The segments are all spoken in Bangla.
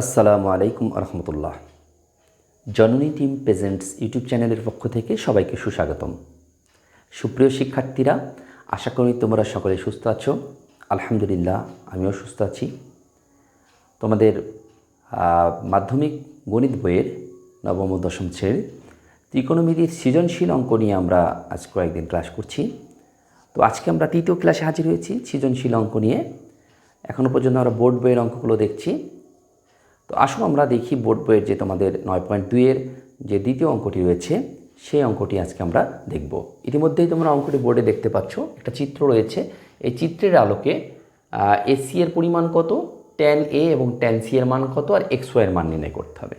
আসসালামু আলাইকুম আরহামতুল্লাহ। জননী টিম প্রেজেন্টস ইউটিউব চ্যানেলের পক্ষ থেকে সবাইকে সুস্বাগতম। সুপ্রিয় শিক্ষার্থীরা, আশা করি তোমরা সকলে সুস্থ আছো। আলহামদুলিল্লাহ, আমিও সুস্থ আছি। তোমাদের মাধ্যমিক গণিত বইয়ের নবম ও দশম শ্রেণির ত্রিকোণমিতির সৃজনশীল অঙ্ক নিয়ে আমরা আজ কয়েকদিন ক্লাস করছি। তো আজকে আমরা তৃতীয় ক্লাসে হাজির হয়েছি সৃজনশীল অঙ্ক নিয়ে। এখনও পর্যন্ত আমরা বোর্ড বইয়ের অঙ্কগুলো দেখছি। তো আসো আমরা দেখি বোর্ড বইয়ের যে তোমাদের নয় পয়েন্ট দুইয়ের যে দ্বিতীয় অঙ্কটি রয়েছে, সেই অঙ্কটি আজকে আমরা দেখব। ইতিমধ্যেই তোমরা অঙ্কটি বোর্ডে দেখতে পাচ্ছ। একটা চিত্র রয়েছে। এই চিত্রের আলোকে এসি এর পরিমাণ কত? ট্যান এ এবং ট্যান সি এর মান কত? আর এক্স ওয়াই এর মান নির্ণয় করতে হবে।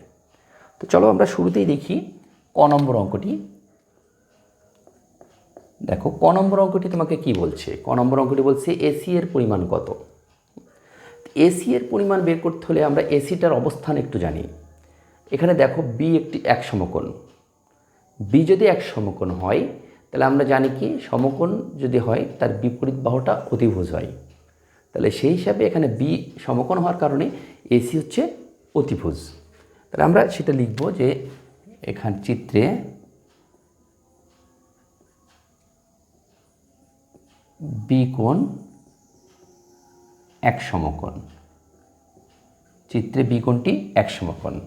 তো চলো আমরা শুরুতেই দেখি ক নম্বর অঙ্কটি। দেখো, ক নম্বর অঙ্কটি তোমাকে কি বলছে? ক নম্বর অঙ্কটি বলছে এসি এর পরিমাণ কত? এসি এর পরিমাণ বের করতে হলে আমরা এসিটার অবস্থান একটু জানি। এখানে দেখো বি একটি এক সমকোণ। বি যদি এক সমকোণ হয়, তাহলে আমরা জানি কি? সমকোণ যদি হয়, তার বিপরীত বাহুটা অতিভুজ হয়। তাহলে সেই হিসাবে এখানে বি সমকোণ হওয়ার কারণে এসি হচ্ছে অতিভুজ। তাহলে আমরা সেটা লিখব যে এখান চিত্রে বি কোণ এক সমকোণ। চিত্রে বিকোণটি এক সমকোণ।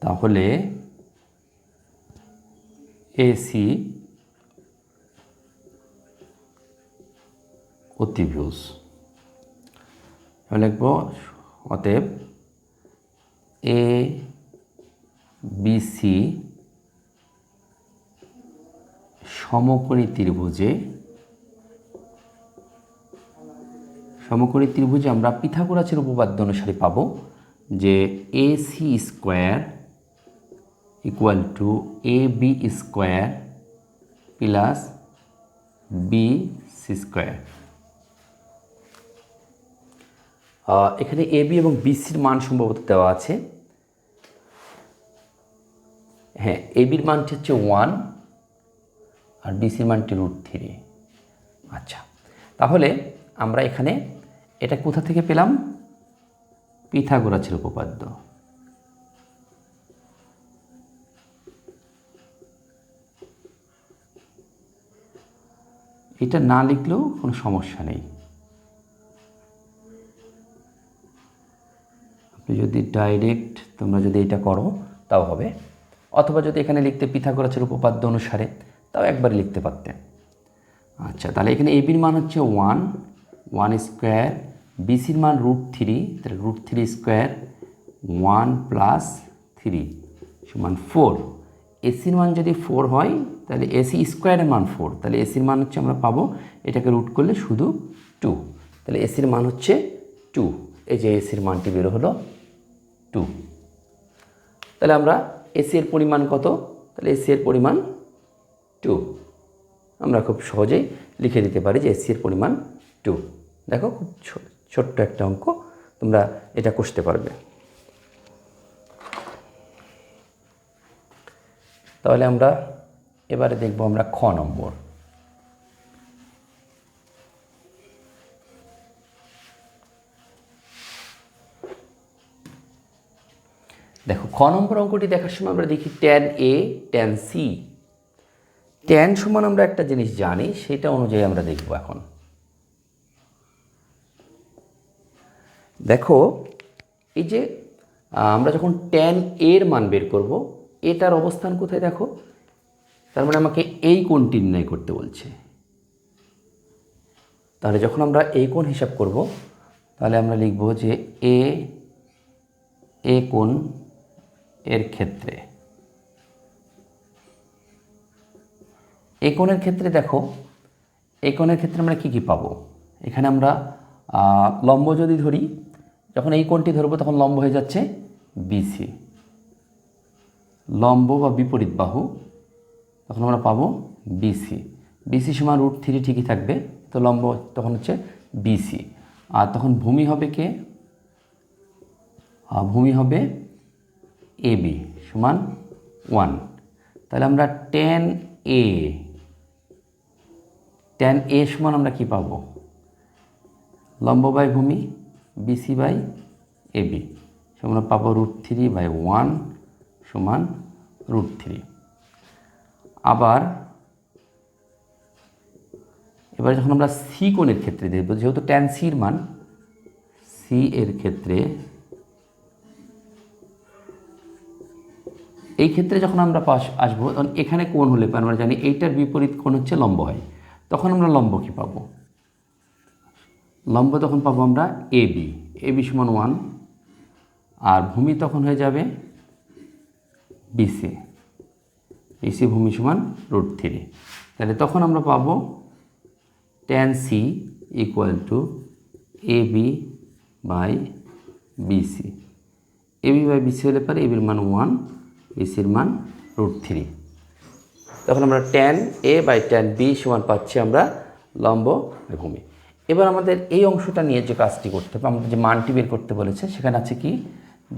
তাহলে এসি অতিভুজ। লিখব, অতএব এ বিসি সমকোণী ত্রিভুজে সমকোণী ত্রিভুজে আমরা পিথাগোরাসের উপপাদ্য অনুসারে পাবো যে A C square equal to A B square plus B C square এখানে এ বি এবং বিসির মান সম্ভবত দেওয়া আছে। হ্যাঁ এ বির মানটি হচ্ছে ওয়ান আর বিসির মানটি রুট থ্রি আচ্ছা তাহলে আমরা এখানে এটা কোথা থেকে পেলাম? পিথাগোরাসের উপপাদ্য। এটা না লিখলেও কোনো সমস্যা নেই। আপনি যদি ডাইরেক্ট তোমরা যদি এটা করো, তাও হবে। অথবা যদি এখানে লিখতে পিথাগোরাসের উপপাদ্য অনুসারে, তাও একবারে লিখতে পারতে আচ্ছা তাহলে এখানে এবির মান হচ্ছে ওয়ান ওয়ান স্কোয়ার বিসির মান রুট থ্রি তাহলে root three square one plus three সমান ফোর এসির মান যদি ফোর হয়, তাহলে এসি স্কোয়ারের মান ফোর তাহলে এসির মান হচ্ছে আমরা পাবো এটাকে রুট করলে শুধু টু তাহলে এসির মান হচ্ছে টু এই যে এসির মানটি বেরো হলো টু তাহলে আমরা এসি এর পরিমাণ কত? তাহলে এসি এর পরিমাণ টু আমরা খুব সহজেই লিখে দিতে পারি যে এসি এর পরিমাণ টু দেখো খুব ছোট্ট একটা অঙ্ক, তোমরা এটা কষতে পারবে। তাহলে আমরা এবারে দেখব আমরা খ নম্বর। দেখো, খ নম্বর অঙ্কটি দেখার সময় আমরা দেখি tan A tan C tan সমান আমরা একটা জিনিস জানি, সেটা অনুযায়ী আমরা দেখব এখন। দেখো, এই যে আমরা যখন ট্যান এর মান বের করব এটার অবস্থান কোথায় দেখো? তার মানে আমাকে এই কোণটি নির্ণয় করতে বলছে। তাহলে যখন আমরা এই কোণ হিসাব করব, তাহলে আমরা লিখব যে এ এ কোণ এর ক্ষেত্রে। এই কোণের ক্ষেত্রে দেখো এই কোণের ক্ষেত্রে আমরা কি কি পাবো? এখানে আমরা লম্ব যদি ধরি যখন এই কোণটি ধরবো, তখন লম্ব হয়ে যাচ্ছে বিসি লম্ব বা বিপরীত বাহু, তখন আমরা পাবো বিসি বিসি সমান রুট থ্রি ঠিকই থাকবে, তো লম্ব তখন হচ্ছে বিসি আর তখন ভূমি হবে কে? ভূমি হবে এ বি সমান ওয়ান তাহলে আমরা টেন এ টেন এ সমান আমরা কি পাবো? লম্ব বাই ভূমি বিসি বাই এবি আমরা পাবো রুট থ্রি বাই ওয়ান সমান রুট থ্রি আবার, এবার যখন আমরা সি কোণের ক্ষেত্রে দেখব, যেহেতু ট্যান সির মান সি এর ক্ষেত্রে এই ক্ষেত্রে যখন আমরা পাশ, আসব, তখন এখানে কোণ হলে আমরা জানি এইটার বিপরীত কোণ হচ্ছে লম্ব হয়। তখন আমরা লম্ব কি পাবো? লম্ব তখন পাবো আমরা এ বি। এ বি সমান ওয়ান। আর ভূমি তখন হয়ে যাবে বিসি বিসি ভূমি সমান রুট থ্রি। তাহলে তখন আমরা পাবো tan C equal to A B by BC A B by BC হলে পারে এবির মান ওয়ান বিসির মান রুট থ্রি। তখন আমরা tan A by tan B সমান পাচ্ছি আমরা লম্ব ভূমি। এবার আমাদের এই অংশটা নিয়ে যে কাজটি করতে হবে, আমাদের যে মানটি বের করতে বলেছে, সেখানে আছে কি?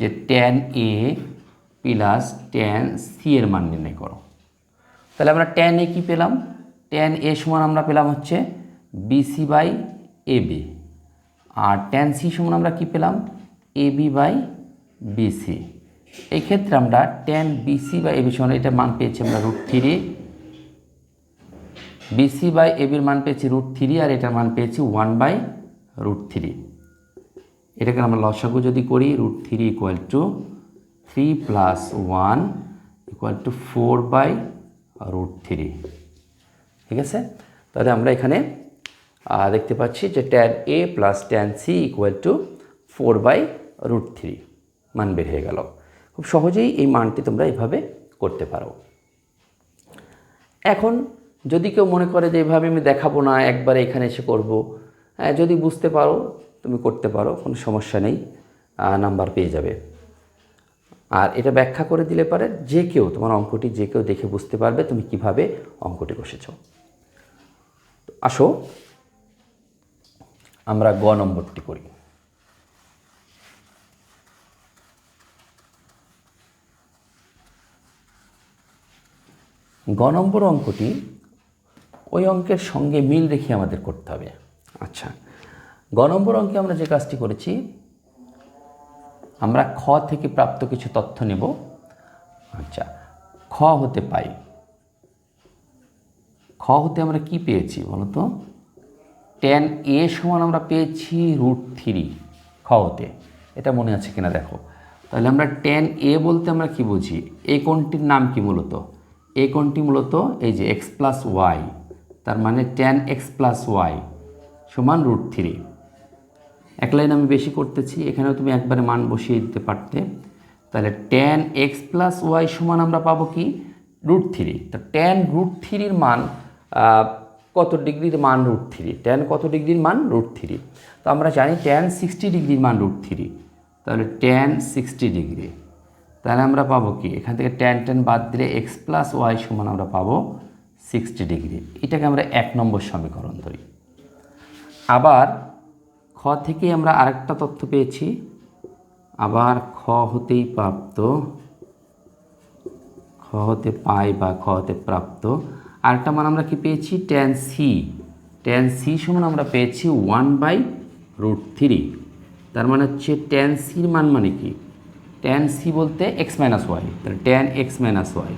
যে tan A plus tan C এর মান নির্ণয় করো। তাহলে আমরা ট্যান এ কী পেলাম? ট্যান এ সমান আমরা পেলাম হচ্ছে বিসি বাই এ বি আর ট্যান সি সমান আমরা কী পেলাম? এ বি বাই বিসি এই ক্ষেত্রে আমরা tan BC by A B সমান এটা মান পেয়েছি আমরা রুট থ্রি বিসি বাই এবির মান পেয়েছি রুট থ্রি আর এটার মান পেয়েছি ওয়ান বাই রুট থ্রি এটাকে আমরা লসাগু যদি করি root three equal to three plus one equal to four by root three ঠিক আছে? তাহলে আমরা এখানে দেখতে পাচ্ছি যে tan A plus tan C equal to four by root three মান বের হয়ে গেল। খুব সহজেই এই মানটি তোমরা এভাবে করতে পারো। এখন যদি কেউ মনে করে যে এভাবে আমি দেখাবো না, একবারে এখানে এসে করব হ্যাঁ যদি বুঝতে পারো, তুমি করতে পারো, কোনো সমস্যা নেই নাম্বার পেয়ে যাবে। আর এটা ব্যাখ্যা করে দিলে পারে যে কেউ, তোমার অঙ্কটি যে কেউ দেখে বুঝতে পারবে তুমি কীভাবে অঙ্কটি কষেছ। আসো, আমরা গ নম্বরটি করি। গ নম্বর অঙ্কটি ওই অঙ্কের সঙ্গে মিল রেখে আমাদের করতে হবে। আচ্ছা। গ নম্বর অঙ্কে আমরা যে কাজটি করেছি আমরা খ থেকে প্রাপ্ত কিছু তথ্য নেব। আচ্ছা খ হতে পাই। খ হতে আমরা কি পেয়েছি বলতো টেন এ সমান আমরা পেয়েছি রুট থ্রি খ হতে। এটা মনে আছে কিনা দেখো। তাহলে আমরা টেন এ বলতে আমরা কি বুঝি? এই কোণটির নাম কি মূলত? এই কোণটি মূলত? এই যে এক্স প্লাস ওয়াই তার মানে টেন এক্স প্লাস ওয়াই সমান রুট থ্রি এক লাইন আমি বেশি করতেছি, এখানেও তুমি একবারে মান বসিয়ে দিতে পারতে। তাহলে টেন এক্স প্লাস ওয়াই সমান আমরা পাবো কি? রুট থ্রি তো টেন রুট থ্রির মান কত ডিগ্রির মান রুট থ্রি টেন কত ডিগ্রির মান রুট থ্রি তো আমরা জানি টেন সিক্সটি ডিগ্রির মান রুট থ্রি তাহলে টেন সিক্সটি ডিগ্রি। তাহলে আমরা পাবো কি? এখান থেকে টেন টেন বাদ দিলে এক্স প্লাস ওয়াই সমান আমরা পাবো সিক্সটি ডিগ্রি। এটাকে আমরা এক নম্বর সমীকরণ ধরি। আবার খ থেকে আমরা আরেকটা তথ্য পেয়েছি। আবার খ হতেই প্রাপ্ত। খ হতে পাই বা খ হতে প্রাপ্ত। আরেকটা মান আমরা কি পেয়েছি? ট্যান সি ট্যান সি সমান আমরা পেয়েছি ওয়ান বাই রুট থ্রি তার মানে হচ্ছে ট্যান সির মান মানে কি? ট্যান সি বলতে এক্স মাইনাস ওয়াই তাহলে টেন এক্স মাইনাস ওয়াই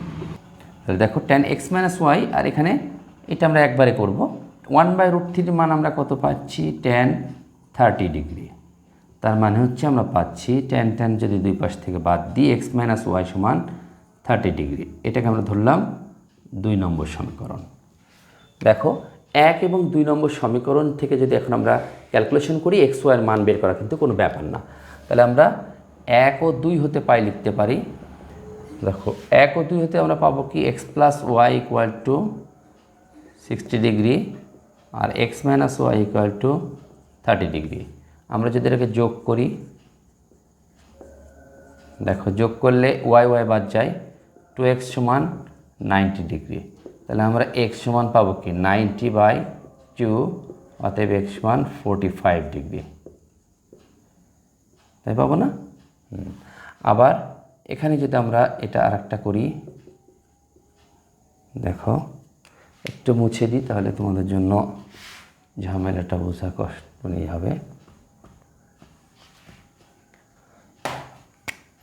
তাহলে দেখো টেন এক্স মাইনাস ওয়াই আর এখানে এটা আমরা একবারে করব। ওয়ান বাই রুট থ্রির মান আমরা কত পাচ্ছি? টেন থার্টি ডিগ্রি তার মানে হচ্ছে আমরা পাচ্ছি টেন টেন যদি দুই পাশ থেকে বাদ দিই এক্স মাইনাস ওয়াই সমান থার্টি ডিগ্রি এটাকে আমরা ধরলাম দুই নম্বর সমীকরণ। দেখো, এক এবং দুই নম্বর সমীকরণ থেকে যদি এখন আমরা ক্যালকুলেশন করি এক্স ওয়াইয়ের মান বের করা কিন্তু কোনো ব্যাপার না। তাহলে আমরা এক ও দুই হতে পাই লিখতে পারি দেখো, এক ও দুই হতে আমরা পাবো কি? X plus Y equal to sixty degree R X minus Y equal to thirty degree আমরা যদি এটাকে যোগ করি, দেখো, যোগ করলে ওয়াই ওয়াই বাদ যায় টু এক্স সমান নাইনটি ডিগ্রি তাহলে আমরা এক্স সমান পাবো কি? নাইনটি বাই টু অতএব এক্স সমান ফোরটি ফাইভ ডিগ্রি তাই পাবো না। আবার এখানে যদি আমরা এটা আর একটা করি, দেখো, একটু মুছে দিই, তাহলে তোমাদের জন্য ঝামেলাটা বোঝা কষ্ট নেই হবে।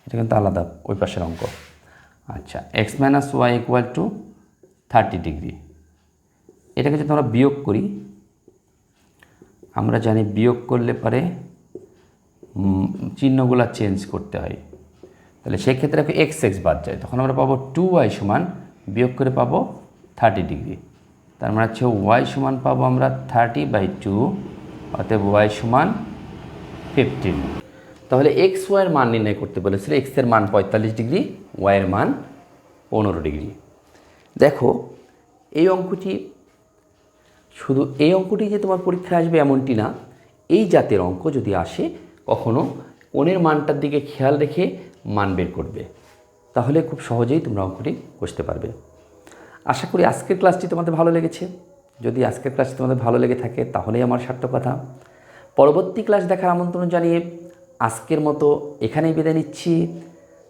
এটা কিন্তু আলাদা, ওই পাশের অঙ্ক। আচ্ছা X minus Y equal to thirty degree এটাকে যদি আমরা বিয়োগ করি, আমরা জানি বিয়োগ করলে পরে চিহ্নগুলা চেঞ্জ করতে হয়। তাহলে সেক্ষেত্রে এক্স এক্স বাদ যায়। তখন আমরা পাবো টু ওয়াই সমান বিয়োগ করে পাবো থার্টি ডিগ্রি তার মানে হচ্ছে ওয়াই সমান পাবো আমরা থার্টি বাই টু অতএব ওয়াই সমান ফিফটিন তাহলে এক্স ওয়াইয়ের মান নির্ণয় করতে বলেছিল এক্সের মান পঁয়তাল্লিশ ডিগ্রি ওয়াইয়ের মান পনেরো ডিগ্রি দেখো, এই অঙ্কটি, শুধু এই অঙ্কটি যে তোমার পরীক্ষায় আসবে এমনটি না, এই জাতের অঙ্ক যদি আসে, কখনো কোণের মানটার দিকে খেয়াল রেখে মান বের করবে। তাহলে খুব সহজেই তোমরা অঙ্কটি কষতে পারবে। আশা করি আজকের ক্লাসটি তোমাদের ভালো লেগেছে। যদি আজকের ক্লাসটি তোমাদের ভালো লেগে থাকে, তাহলেই আমার সার্থকতা পরবর্তী ক্লাস দেখার আমন্ত্রণ জানিয়ে আজকের মতো এখানেই বিদায় নিচ্ছি।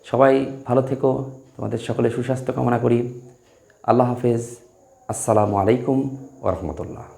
সবাই ভালো থেকো। তোমাদের সকলে সুস্বাস্থ্য কামনা করি। আল্লাহ হাফেজ। আসসালামু আলাইকুম ওরহমতুল্লাহ